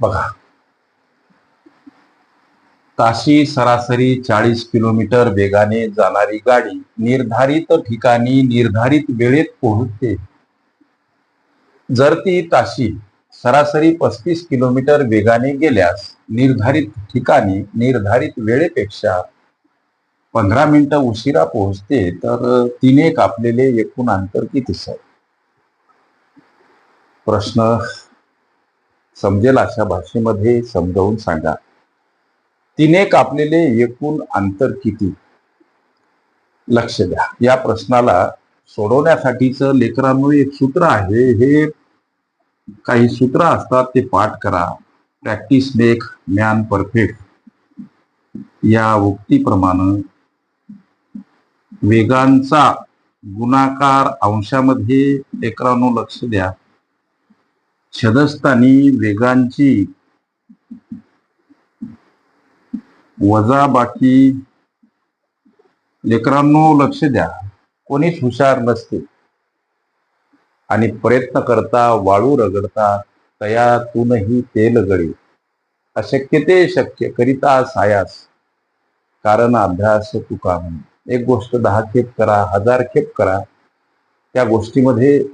बघा. ताशी सरासरी चाळीस किलोमीटर वेगाने जाणारी गाडी निर्धारित ठिकाणी निर्धारित वेळेत पोहोचते. जर ती ताशी सरासरी पस्तीस किलोमीटर वेगाने गेल्यास निर्धारित ठिकाणी निर्धारित वेळेपेक्षा पंधरा मिनिट उशिरा पोहोचते तर तिने कापलेले एकूण अंतर किती सर प्रश्न समजेल अशा भाषेमध्ये समजावून सांगा. तिने कापलेले एकूण अंतर किती? लक्ष द्या. या प्रश्नाला सोडवण्यासाठीच लेकरांनो एक सूत्र आहे. हे काही सूत्र असतात ते पाठ करा. प्रॅक्टिस मेक मॅन परफेक्ट या उक्तीप्रमाणे वेगांचा गुणाकार अंशामध्ये लेकरांनो लक्ष द्या. छदस्थानी वेगांची वजा बाकी लेकरांनो लक्ष द्या. कोणीच हुशार नसते. आणि प्रयत्न करता वाळू रगडता तयातूनही तेल गळे. अशक्य ते शक्य करिता सायास. कारण अभ्यास तुका म्हणून. एक गोष्ट दहा खेप करा हजार खेप करा. त्या गोष्टीमध्ये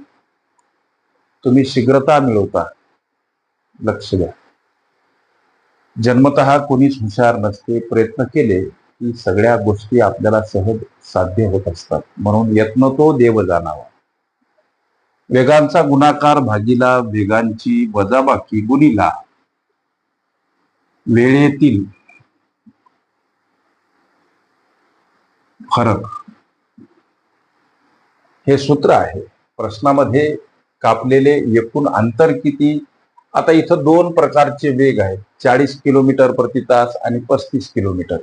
तुम्ही शीघ्रता मिळवता. लक्ष द्या. जन्मत कोणीच हुशार नसते प्रयत्न केले की सगळ्या गोष्टी आपल्याला सहज साध्य होत असतात. म्हणून यत्न तो देव जाणावा. वेगांचा गुणाकार भागीला वेगांची वजाबाकी गुणीला. वेळेतील फरक. हे सूत्र आहे. प्रश्नामध्ये कापलेले एकूण अंतर किती? आता इथं दोन प्रकारचे वेग आहेत. चाळीस किलोमीटर प्रति तास आणि पस्तीस किलोमीटर.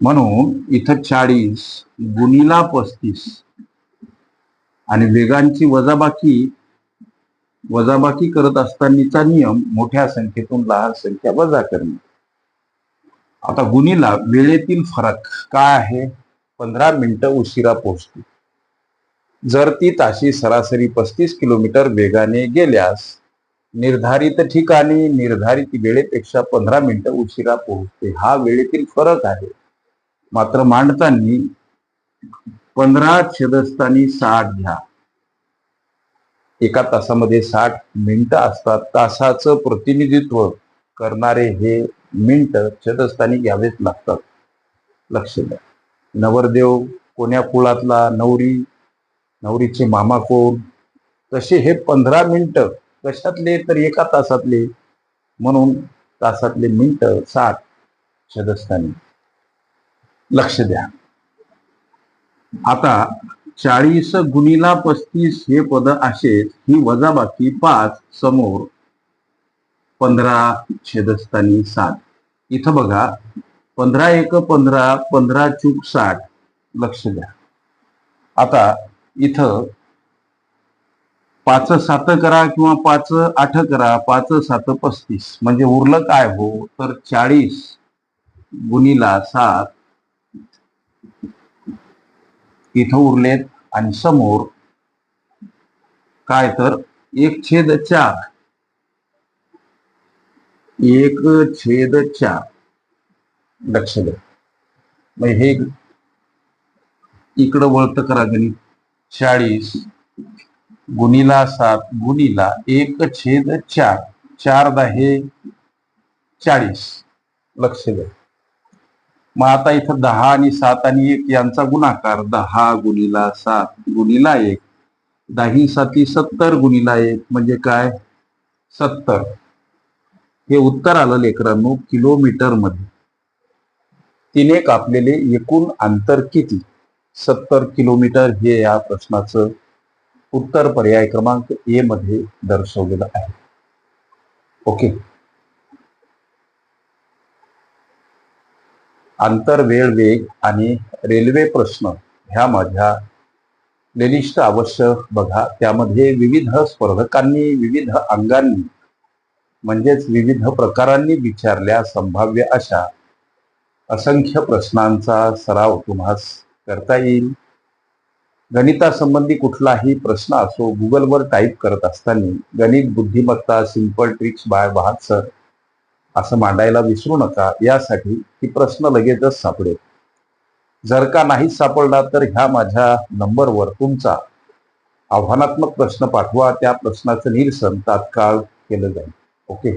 म्हणून इथं चाळीस गुणीला पस्तीस आणि वेगांची वजाबाकी वजाबाकी करत असतानाचा नियम मोठ्या संख्येतून लहान संख्या वजा करणे. आता गुणीला वेळेतील फरक काय आहे? पंधरा मिनिटं उशिरा पोहोचते जर ती ताशी सरासरी पस्तीस किलोमीटर वेगाने गेल्यास निर्धारित ठिकाणी निर्धारित वेळेपेक्षा पंधरा मिनिटं उशिरा पोहोचते. हा वेळेतील फरक आहे. मात्र मांडताना पंधरा छेदस्थानी साठ घ्या. एका तासामध्ये साठ मिनिटं असतात. तासाचं प्रतिनिधित्व करणारे हे मिनिट छेदस्थानी घ्यावेच लागतात. लक्ष द्या. नवरदेव कोण्या कुळातला नवरी नवरीचे मामा कोण? तसे हे पंधरा मिनटं कशातले तर एका तासातले म्हणून तासातले मिनटं सात छदस्थानी लक्ष द्या. आता चाळीस गुणीला पस्तीस हे पद असेच ही वजाबाकी पाच समोर पंधरा छेदस्थानी सात. इथं बघा पंधरा एक पंधरा पंधरा चूक साठ. लक्ष द्या. आता इथं पाच सात करा किंवा पाच आठ करा पाच सात पस्तीस. म्हणजे उरलं काय हो? तर चाळीस गुणीला सात इथं उरलेत आणि समोर काय तर? एक छेद चार. एक छेद चार. लक्ष द्या. हे इकडं वळत करा गणित. चाळीस गुणीला सात गुणीला एक छेद चार. चार दहा चाळीस. लक्ष द्या. मग आता इथं दहा आणि सात आणि एक यांचा गुणाकार दहा गुणीला सात गुणीला एक. दही साती सत्तर गुणीला एक म्हणजे काय? सत्तर. हे उत्तर आलं लेकरांनो किलोमीटरमध्ये तिने कापलेले एकूण अंतर किती? सत्तर किलोमीटर हे या प्रश्नाचं उत्तर पर्याय क्रमांक ए मध्ये दर्शवलेलं आहे. ओके. आंतर वेळ वेग आणि रेल्वे प्रश्न ह्या माझ्या प्लेलिस्ट अवश्य बघा. त्यामध्ये विविध स्पर्धकांनी विविध अंगांनी म्हणजेच विविध प्रकारांनी विचारल्या संभाव्य अशा असंख्य प्रश्नांचा सराव तुम्हास करता येईल? गणितासंबंधी कुठलाही प्रश्न असो गुगलवर टाईप करत असताना गणित बुद्धिमत्ता सिंपल ट्रिक्स बाय बहात सर असं मांडायला विसरू नका. यासाठी ही प्रश्न लगेचच सापडेल. जर का नाही सापडला तर ह्या माझ्या नंबरवर तुमचा आव्हानात्मक प्रश्न पाठवा. त्या प्रश्नाचं निरसन तात्काळ केलं जाईल. ओके?